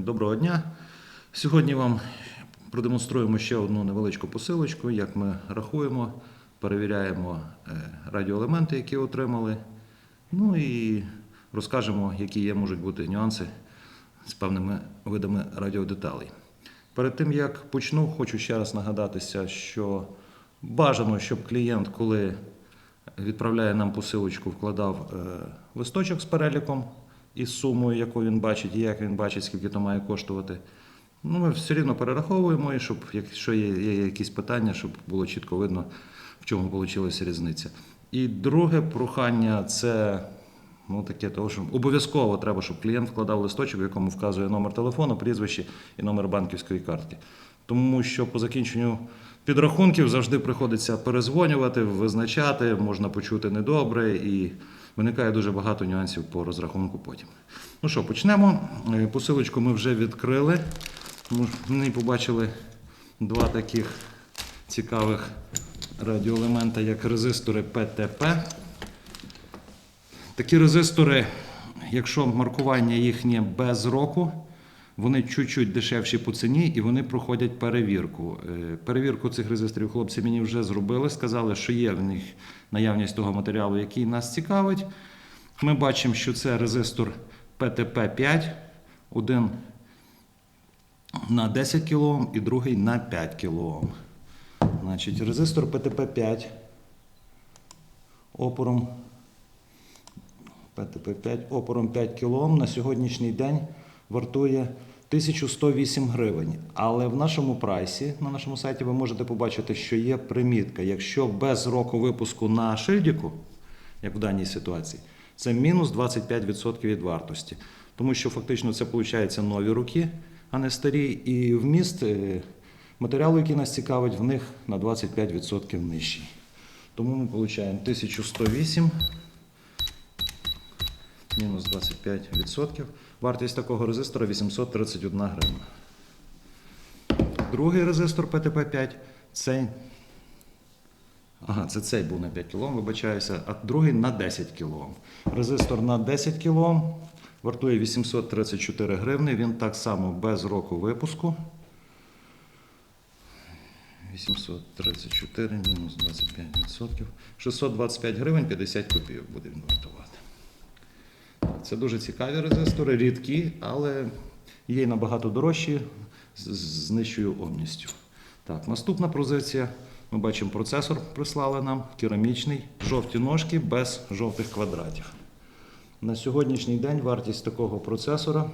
Доброго дня. Сьогодні вам продемонструємо ще одну невеличку посилочку, як ми рахуємо, перевіряємо е, радіоелементи, які отримали. Ну і розкажемо, які є можуть бути нюанси з певними видами радіодеталей. Перед тим як почну, хочу ще раз нагадатися, що бажано, щоб клієнт, коли відправляє нам посилочку, вкладав е, листочок з переліком із сумою, яку він бачить, і як він бачить, скільки то має коштувати. Ну, ми все рівно перераховуємо, і щоб, якщо є, є якісь питання, щоб було чітко видно, в чому вийшла різниця. І друге прохання це ну, таке, того, що обов'язково треба, щоб клієнт вкладав листочок, в якому вказує номер телефону, прізвище і номер банківської картки. Тому що по закінченню підрахунків завжди приходиться перезвонювати, визначати, можна почути недобре і виникає дуже багато нюансів по розрахунку потім. Ну що, почнемо. Е, Посилочку ми вже відкрили. Ми побачили два таких цікавих радіоелемента, як резистори ПТП. Такі резистори, якщо маркування їхнє без року, вони чуть-чуть дешевші по ціні і вони проходять перевірку. Е, Перевірку цих резисторів хлопці мені вже зробили, сказали, що є в них наявність того матеріалу, який нас цікавить. Ми бачимо, що це резистор ПТП-5, один на 10 кОм і другий на 5 кОм. Значить, резистор ПТП-5 опором ПТП-5 опором 5 кОм на сьогоднішній день вартує 1108 гривень. Але в нашому прайсі, на нашому сайті, ви можете побачити, що є примітка. Якщо без року випуску на шильдіку, як в даній ситуації, це мінус 25% від вартості. Тому що фактично це виходить нові руки, а не старі, і вміст е, матеріалу, який нас цікавить, в них на 25% нижчий. Тому ми отримуємо 1108 мінус 25%. Вартість такого резистора 831 гривна. Другий резистор ПТП-5 цей. Ага, це цей був на 5 кОм, вибачаюся, а другий на 10 кОм. Резистор на 10 кОм вартує 834 гривни. Він так само без року випуску. 834 мінус 25%. 625 гривень 50 копійок буде він вартувати. Це дуже цікаві резистори, рідкі, але є набагато дорожчі з нижчою omністю. Так, наступна позиція. Ми бачимо, процесор прислали нам керамічний, жовті ножки без жовтих квадратів. На сьогоднішній день вартість такого процесора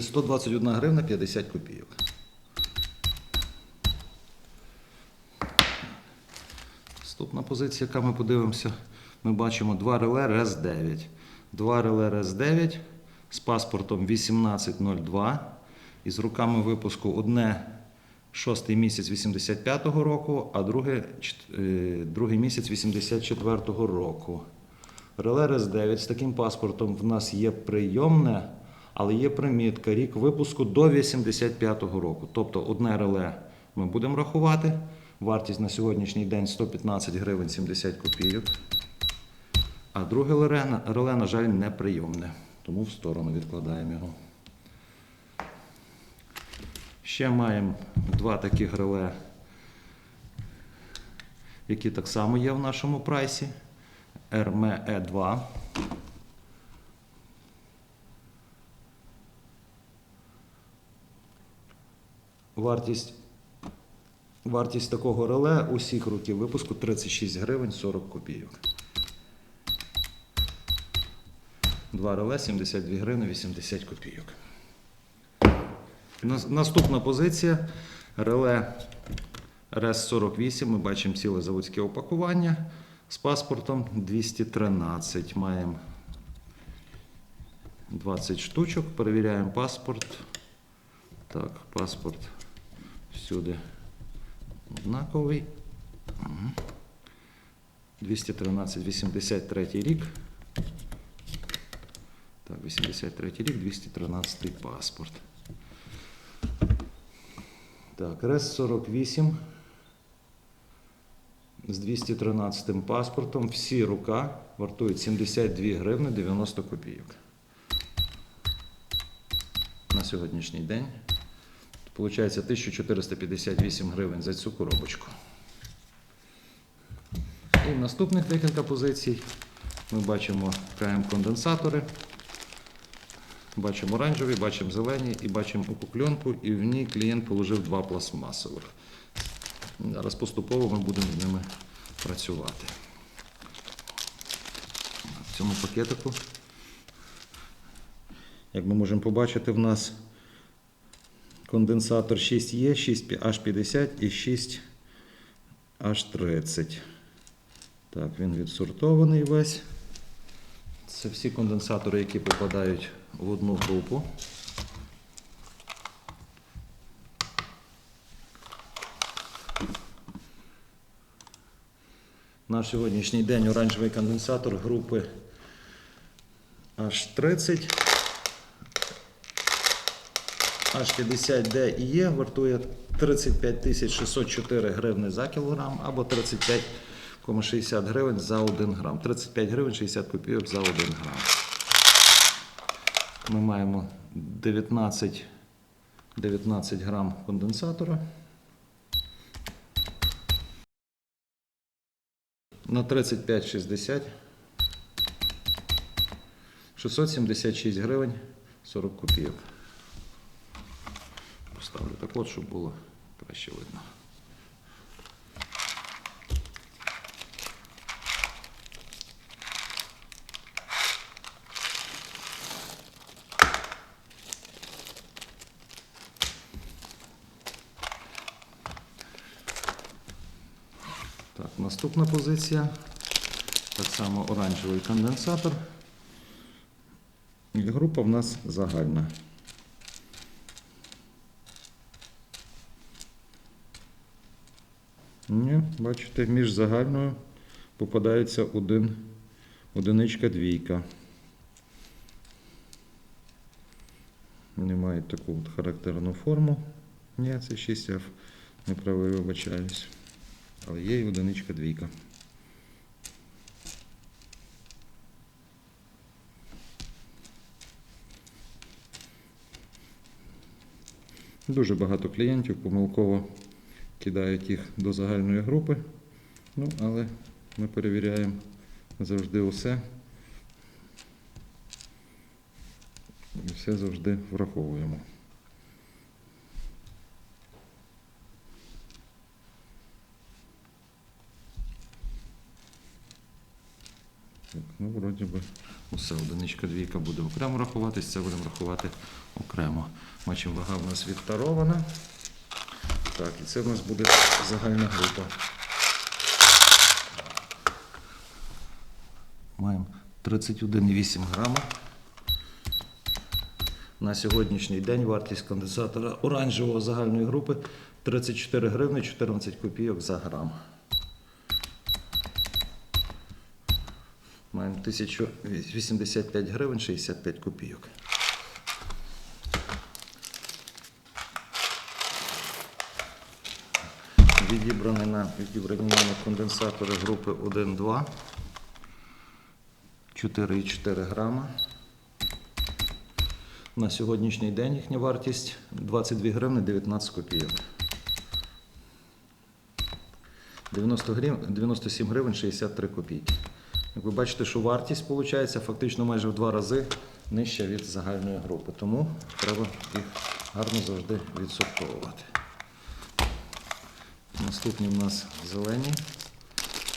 121 гривна 50 копійок. Наступна позиція, яка ми подивимося, ми бачимо два реле РЕС-9. Два реле РЕС-9 з паспортом 1802 і з руками випуску одне шостий місяць 85-го року, а друге, е, другий місяць 84-го року. Реле РЕС-9 з таким паспортом в нас є прийомне, але є примітка рік випуску до 85-го року. Тобто одне реле ми будемо рахувати. Вартість на сьогоднішній день 115 гривень 70 копійок. А друге реле, на- жаль, неприйомне. Тому в сторону відкладаємо його. Ще маємо два таких реле, які так само є в нашому прайсі. RME 2 Вартість, вартість такого реле усіх років випуску 36 гривень 40 копійок. Два реле 72 гривни 80 копійок. Наступна позиція реле РЕС-48. Ми бачимо ціле заводське опакування з паспортом 213. Маємо 20 штучок. Перевіряємо паспорт. Так, паспорт всюди однаковий. 213, 83 рік. Так, 83 рік, 213 паспорт. Так, РЕС 48 з 213 паспортом. Всі рука вартують 72 гривни 90 копійок. на сьогоднішній день. Получається 1458 гривень за цю коробочку. І в наступних декілька позицій ми бачимо КМ-конденсатори. Бачимо оранжеві, бачимо зелені і бачимо окукльонку, і в ній клієнт положив два пластмасових. Зараз поступово ми будемо з ними працювати. В цьому пакетику, як ми можемо побачити, в нас конденсатор 6Е, 6H50 і 6H30. Так, він відсортований весь. Це всі конденсатори, які попадають в одну групу. На сьогоднішній день оранжевий конденсатор групи H30, H50D і Е вартує 35 604 гривни за кілограм або 35,60 гривень за 1 грам. 35 гривень 60 копійок за 1 грам. Ми маємо 19, 19 грам конденсатора. На 35,60 676 гривень 40 копійок. Поставлю так от, щоб було краще видно. Так, наступна позиція. Так само оранжевий конденсатор. І група в нас загальна. Ні, бачите, між загальною попадається один, одиничка двійка. Вони мають таку от характерну форму. Ні, це 6F. Неправий вибачаюсь. Але є і одиничка двійка. Дуже багато клієнтів помилково кидають їх до загальної групи. Ну, але ми перевіряємо завжди усе. І все завжди враховуємо. Так, ну, вроді би, усе. Одиничка, двійка буде окремо рахуватись, це будемо рахувати окремо. Бачимо, вага в нас відтарована. Так, і це в нас буде загальна група. Маємо 31,8 грама. На сьогоднішній день вартість конденсатора оранжевого загальної групи 34 гривни 14 копійок за грам. Маємо 1085 гривень 65 копійок. Відібрані на відібрані нами конденсатори групи 1-2. 4,4 грама. На сьогоднішній день їхня вартість 22 гривни 19 копійок. 90 гривень, 97 гривень 63 копійки. Як ви бачите, що вартість виходить фактично майже в два рази нижча від загальної групи. Тому треба їх гарно завжди відсортовувати. Наступні в нас зелені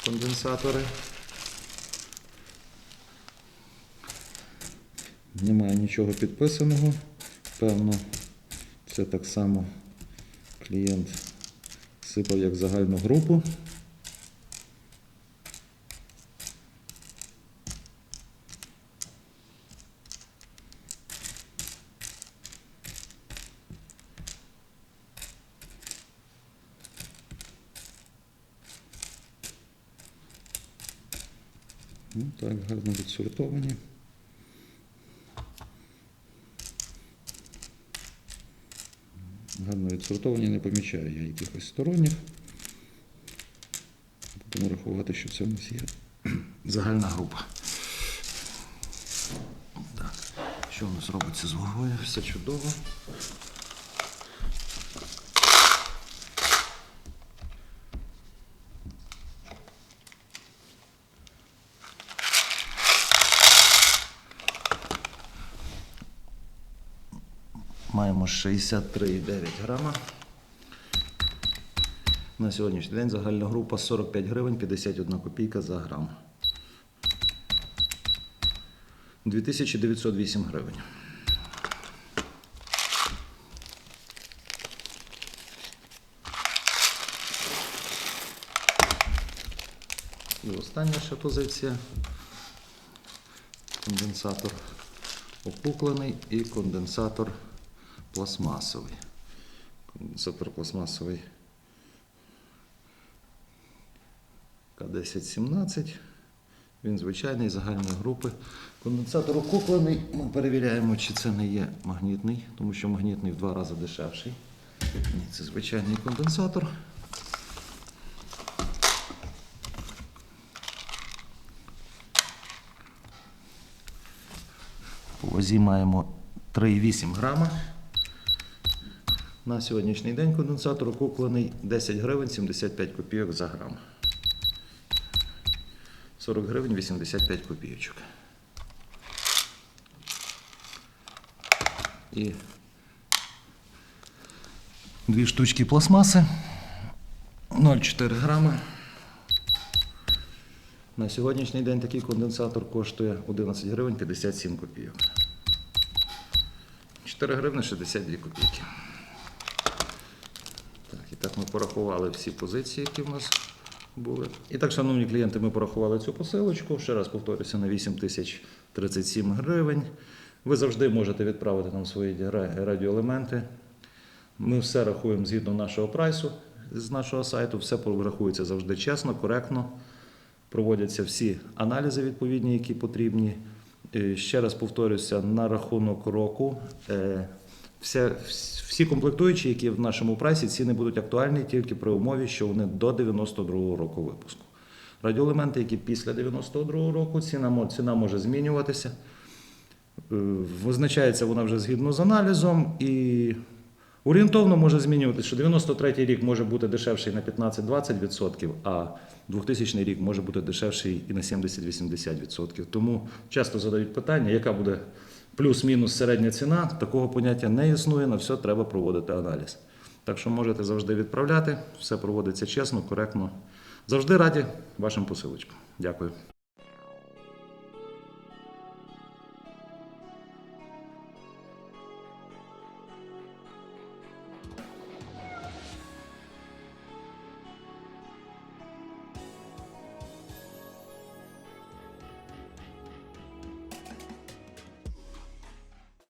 конденсатори. Немає нічого підписаного. Певно, це так само клієнт сипав як загальну групу. Ну, так, гарно відсортовані. Гарно відсортовані, не помічаю я якихось сторонніх. Будемо рахувати, що це у нас є загальна група. Так. Що у нас робиться з вагою? Все чудово. Маємо 63,9 грама. На сьогоднішній день загальна група 45 гривень 51 копійка за грам. 2908 гривень. І остання ще позиція. Конденсатор опуклений і конденсатор пластмасовий. Конденсатор пластмасовий К1017. Він звичайний загальної групи. Конденсатор окуплений. Ми перевіряємо, чи це не є магнітний, тому що магнітний в два рази дешевший. Ні, це звичайний конденсатор. По вазі маємо 3,8 грама. На сьогоднішній день конденсатор куплений 10 гривень 75 копійок за грам. 40 гривень 85 копійочок. І дві штучки пластмаси 0,4 грами. На сьогоднішній день такий конденсатор коштує 11 гривень 57 копійок. 4 гривни 62 копійки. Ми порахували всі позиції, які в нас були. І так, шановні клієнти, ми порахували цю посилочку. Ще раз повторюся, на 8 тисяч 37 гривень. Ви завжди можете відправити нам свої радіоелементи. Ми все рахуємо згідно нашого прайсу з нашого сайту. Все рахується завжди чесно, коректно. Проводяться всі аналізи відповідні, які потрібні. Е, Ще раз повторюся, на рахунок року. Е, Все, вс- всі комплектуючі, які в нашому прайсі, ціни будуть актуальні тільки при умові, що вони до 92-го року випуску. Радіоелементи, які після 92-го року, ціна, ціна може змінюватися. Е, Визначається вона вже згідно з аналізом і орієнтовно може змінюватися, що 93-й рік може бути дешевший на 15-20%, а 2000 рік може бути дешевший і на 70-80%. Тому часто задають питання, яка буде плюс-мінус середня ціна. Такого поняття не існує, на все треба проводити аналіз. Так що можете завжди відправляти, все проводиться чесно, коректно. Завжди раді вашим посилочкам. Дякую.